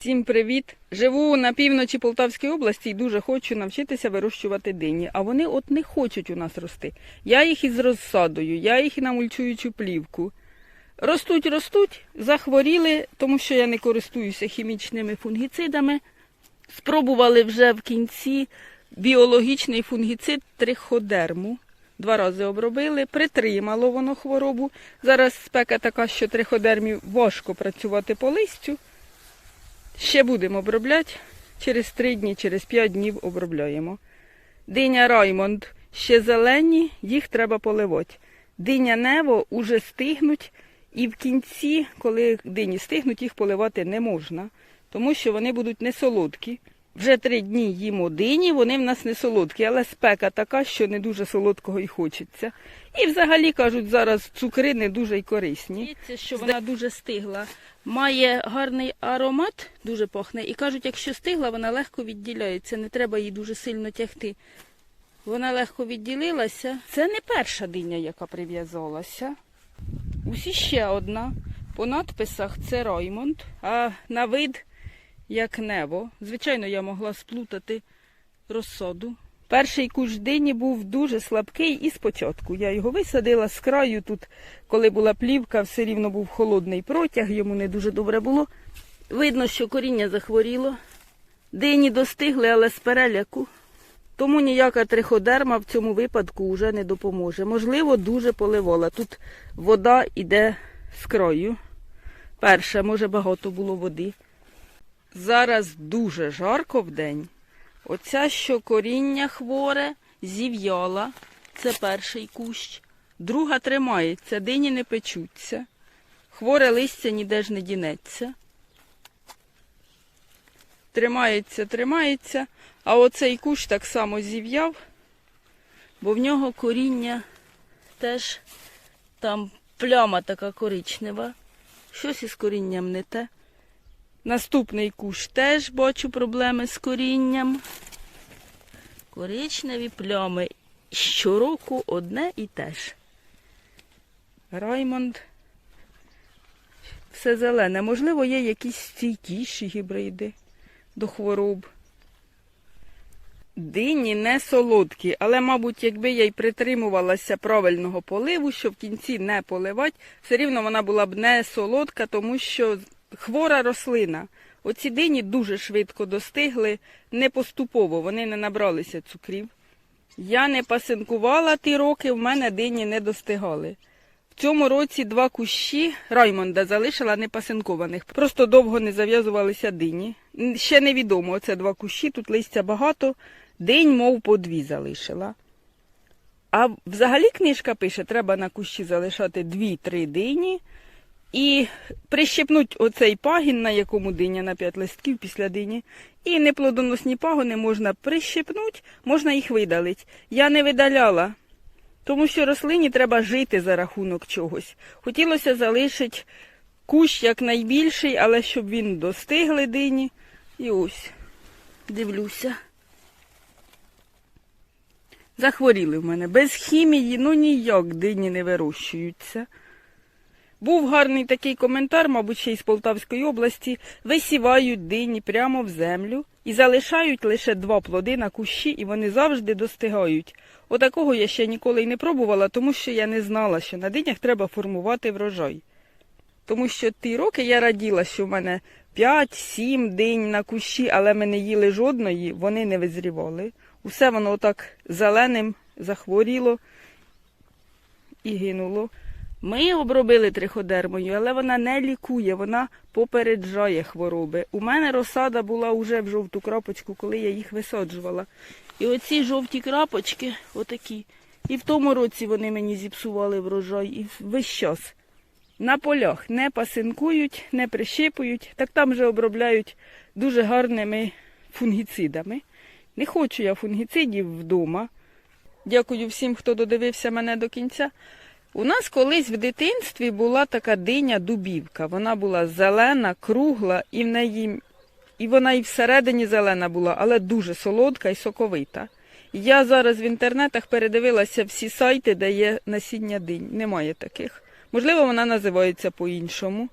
Всім привіт! Живу на півночі Полтавської області і дуже хочу навчитися вирощувати дині. А вони от не хочуть у нас рости. Я їх із розсадою, я їх і на мульчуючу плівку. Ростуть, ростуть, захворіли, тому що я не користуюся хімічними фунгіцидами. Спробували вже в кінці біологічний фунгіцид триходерму. Два рази обробили, притримало воно хворобу. Зараз спека така, що триходермі важко працювати по листю. Ще будемо обробляти. Через три дні, через п'ять днів обробляємо. Диня Раймонд ще зелені, їх треба поливати. Диня Нево уже стигнуть, і в кінці, коли дині стигнуть, їх поливати не можна, тому що вони будуть не солодкі. Вже три дні їмо дині, вони в нас не солодкі, але спека така, що не дуже солодкого і хочеться. І взагалі кажуть, зараз цукри не дуже й корисні. що вона дуже стигла. Має гарний аромат, дуже пахне. І кажуть, якщо стигла, вона легко відділяється, не треба її дуже сильно тягти. Вона легко відділилася. Це не перша диня, яка прив'язалася. Усі ще одна. По надписах це Раймонд, а на вид як небо. Звичайно, я могла сплутати розсоду. Перший кущ дині був дуже слабкий і спочатку. Я його висадила з краю. Тут, коли була плівка, все рівно був холодний протяг, йому не дуже добре було. Видно, що коріння захворіло. Дині достигли, але з переляку. Тому ніяка триходерма в цьому випадку вже не допоможе. Можливо, дуже поливала. Тут вода йде з краю. Перше, може, багато було води. Зараз дуже жарко в день. Оця, що коріння хворе, зів'яла. Це перший кущ. Друга тримається, дині не печуться. Хворе листя ніде ж не дінеться. Тримається, тримається. А оцей кущ так само зів'яв, бо в нього коріння теж там пляма така коричнева. Щось із корінням не те. Наступний кущ теж бачу проблеми з корінням. Коричневі плями. Щороку одне і те ж. Раймонд. Все зелене. Можливо, є якісь стійкіші гібриди до хвороб. Дині не солодкі, але, мабуть, якби я й притримувалася правильного поливу, щоб в кінці не поливати, все рівно вона була б не солодка, тому що хвора рослина. Оці дині дуже швидко достигли, не поступово, вони не набралися цукрів. Я не пасинкувала ті роки, в мене дині не достигали. В цьому році два кущі Раймонда залишила непасинкованих. Просто довго не зав'язувалися дині. Ще невідомо, оце два кущі, тут листя багато, день, мов по дві залишила. А взагалі книжка пише, треба на кущі залишати дві-три дині і прищепнуть оцей пагін, на якому диня на п'ять листків після дині. І неплодоносні пагони можна прищепнути, можна їх видалити. Я не видаляла, тому що рослині треба жити за рахунок чогось. Хотілося залишити кущ як найбільший, але щоб він достигли дині. І ось, дивлюся. Захворіли в мене. Без хімії, ну ніяк дині не вирощуються. Був гарний такий коментар, мабуть, ще із Полтавської області. Висівають дині прямо в землю і залишають лише два плоди на кущі, і вони завжди достигають. Отакого я ще ніколи й не пробувала, тому що я не знала, що на динях треба формувати врожай. Тому що ті роки я раділа, що в мене 5-7 динь на кущі, але ми не їли жодної, вони не визрівали. Усе воно отак зеленим захворіло і гинуло. Ми обробили триходермою, але вона не лікує, вона попереджає хвороби. У мене розсада була вже в жовту крапочку, коли я їх висаджувала. І оці жовті крапочки, отакі. І в тому році вони мені зіпсували врожай, і весь час. На полях не пасинкують, не прищипують, так там же обробляють дуже гарними фунгіцидами. Не хочу я фунгіцидів вдома. Дякую всім, хто додивився мене до кінця. У нас колись в дитинстві була така диня дубівка. Вона була зелена, кругла, і в неї і вона і всередині зелена була, але дуже солодка і соковита. Я зараз в інтернетах передивилася всі сайти, де є насіння динь. Немає таких. Можливо, вона називається по-іншому.